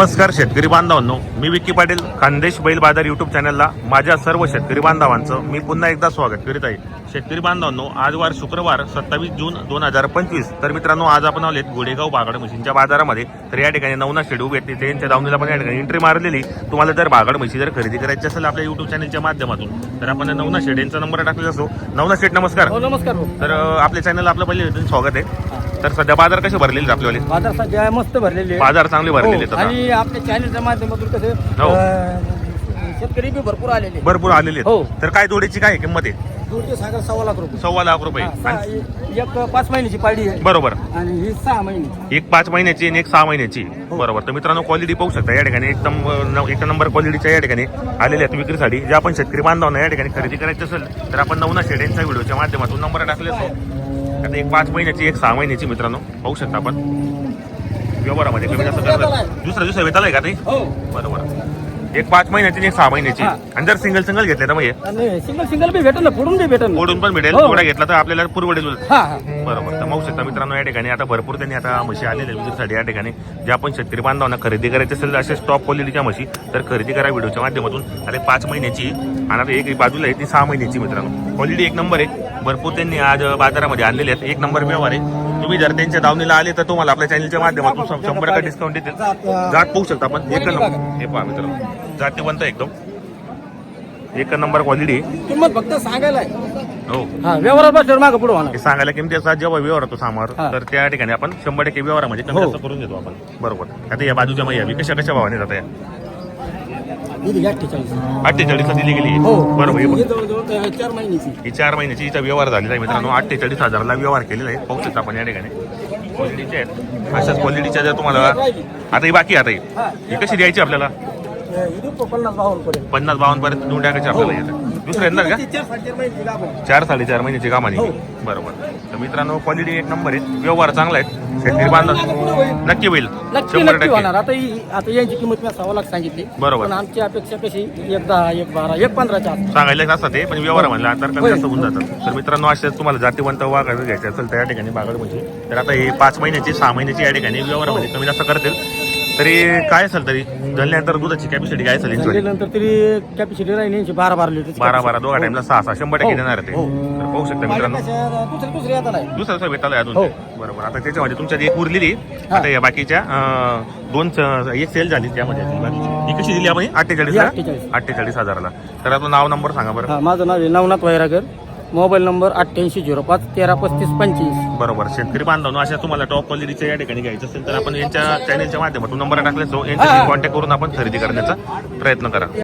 नमस्कार शेतकरी बांधवांनो मी विक्की पाटील खानदेश बैल बाजार युट्यूब चॅनलला माझ्या सर्व शेतकरी बांधवांचं मी पुन्हा एकदा स्वागत करीत आहे. शेतकरी बांधवांनो आज वार शुक्रवार सत्तावीस जून दोन हजार पंचवीस. तर मित्रांनो आज आपण आलेत गोडेगाव बागड म्हशींच्या बाजारामध्ये. तर या ठिकाणी नवना शेड उभे आहेत त्यांच्या दावणीला पण या ठिकाणी एंट्री मारलेली. तुम्हाला जर बागड म्हशी जर खरेदी करायची असेल आपल्या युट्यूब चॅनलच्या माध्यमातून तर आपण नवना शेड यांचा नंबर टाकलेला असो नवना शेड नमस्कार. हो नमस्कार तर आपल्या चॅनल आपलं पहिले स्वागत आहे. तर सध्या बाजार कसे भरलेले आपल्यावाले? बाजार सध्या मस्त भरलेले आहे. बाजार चांगले भरलेले आहेत हो, आता. आणि आपल्या चॅनलच्या माध्यमातून कसं हो. अं, शेतकरी बी भरपूर आलेले. भरपूर आलेले हो. तर काय जोडीची काय किंमत आहे? सव्वा लाख रुपये. सव्वा लाख रुपये. हा, आणि- एक पाच महिन्याची पाडी आहे. बरोबर. आणि ही सहा महिन्याची. एक पाच महिन्याची आणि एक सहा महिन्याची. बरोबर. तर मित्रांनो क्वालिटी पाहू शकता. या ठिकाणी एकदम न- एक नंबर क्वालिटीच्या या ठिकाणी आलेल्या आहेत विक्रीसाठी. जे आपण शेतकरी बांधवांना या ठिकाणी खरेदी करायची असेल तर आपण नवना शेड यांच्या व्हिडिओच्या माध्यमातून नंबर टाकले असतो. आता एक पाच महिन्याची एक सहा महिन्याची मित्रांनो. पाहू शकता आपण. व्यवहारामध्ये कमी जास्त करतात दुसऱ्या दुसऱ्या वेताला आहे का ते हो. बरोबर एक पाच महिन्याची आणि एक सहा महिन्याची. हा. आणि जर सिंगल सिंगल घेतले तर मग हे? आणि सिंगल सिंगल बी भेटेल ना पुढून बी भेटेल ना. ओढून पण भेटेल. हो. थोडा घेतला तर आपल्याला पुरवडेल हा हा. बरोबर. तर पाहू शकता मित्रांनो या ठिकाणी आता भरपूर त्यांनी आता म्हशी आलेल्या आहेत विक्रीसाठी. या ठिकाणी जे आपण शेतकरी बांधवांना खरेदी करायची असेल असे टॉप क्वालिटीच्या म्हशी तर खरेदी करा व्हिडिओच्या माध्यमातून. आता एक पाच महिन्याची आणि आता एक बाजूला आहे ती सहा महिन्याची मित्रांनो. क्वालिटी एक नंबर आहे. भरपूर त्यांनी आज बाजारामध्ये आणलेले आहेत. एक नंबर व्यवहार आहे. तुम्ही जर त्यांच्या दावणीला आले तर तुम्हाला आपल्या चॅनलच्या माध्यमातून शंभर टक्के डिस्काउंट देतील. जात पाहू शकता आपण. एक नंबर हे पहा मित्रांनो. जातीवंत आहे एकदम. एक नंबर क्वालिटी किंमत फक्त सांगायला हो. व्यवहारात बसल्यावर मागं पुढे होणार. हे सांगायला किमती असतात जेव्हा व्यवहार होतो सामार हा. तर त्या ठिकाणी आपण शंभर टक्के व्यवहारामध्ये कमी हो. जास्त करून देतो आपण. बरोबर. आता या बाजूच्या मैया कशा कशा भावाने जात आहे दिली अठ्ठेचाळीस. अठ्ठेचाळीसला दिली गेली? हो. बरोबर हे ही. जवळजवळ चार महिन्याची. ही चार महिन्याची हिचा व्यवहार झालेला आहे मित्रांनो. अठ्ठेचाळीस हजारला व्यवहार केलेला आहे. पाहू शकता आपण या ठिकाणी. क्वालिटीचे आहेत. अशाच क्वालिटीच्या जर तुम्हाला आता ही बाकी आहे आता हा. ही. ही कशी द्यायची आपल्याला? ही देऊ पन्नास बावन्न पडेल पन्नास बावन्न पर्यंत देऊन टाकायची आपल्याला येतं दुसरं येणार का? चार साडेचार महिन्याची गाभ आहे. कामाने हो. बरोबर. तर मित्रांनो क्वालिटी एक नंबर आहे. व्यवहार चांगला आहे. शेतकरी बांधव नक्की होईल. नक्की शंभर नक्की टक्के. होणार. आता ही आता यांची किंमत मी सव्वा लाख सांगितली. बरोबर. पण आमची अपेक्षा कशी? एक दहा एक बारा एक पंधराच्या आत सांगायला असतात ते पण व्यवहार म्हणला तर कमी. जास्त होऊन जातात. तर मित्रांनो असेच तुम्हाला जातीवंत वाघ घ्यायचे असेल तर या ठिकाणी बागड म्हणजे. तर आता हे पाच महिन्याची सहा महिन्याची या ठिकाणी व्यवहारामध्ये कमी जास्त करतील. तरी काय असेल तरी? जळल्यानंतर दुधाची कॅपॅसिटी काय असेल यांची? नंतर तरी कॅपॅसिटी राहील यांची बारा बारा लिटर बारा बारा दोघा टाइमला सहा सहा शंभर टक्के हो. देणार आहे ते. हो. तर पाहू शकता मित्रांनो. दुसरे दुसरे येतात नाही दुसरं दुसरं भेटायला अजून हो. ते. बरोबर. आता त्याच्यामध्ये तुमच्या एक उरलेली आता या बाकीच्या अं, दोन एक सेल झाली त्यामध्ये अजून बाकीची ही कशी दिली आपण? अठ्ठेचाळीस ही 48. अठ्ठेचाळीस. हजाराला. तर आपलं नाव नंबर सांगा बरं. हा माझं नाव आहे नवनाथ वैरागर. मोबाईल नंबर अठ्ठ्याऐंशी झिरो पाच तेरा पस्तीस पंच्याऐंशी बरोबर. शेतकरी बांधवांनो अशा तुम्हाला टॉप क्वालिटीच्या या ठिकाणी घ्यायचं असेल तर आपण यांच्या चॅनलच्या माध्यमातून नंबर टाकले असतो यांच्याशी कॉन्टॅक्ट करून आपण खरेदी करण्याचा प्रयत्न करा.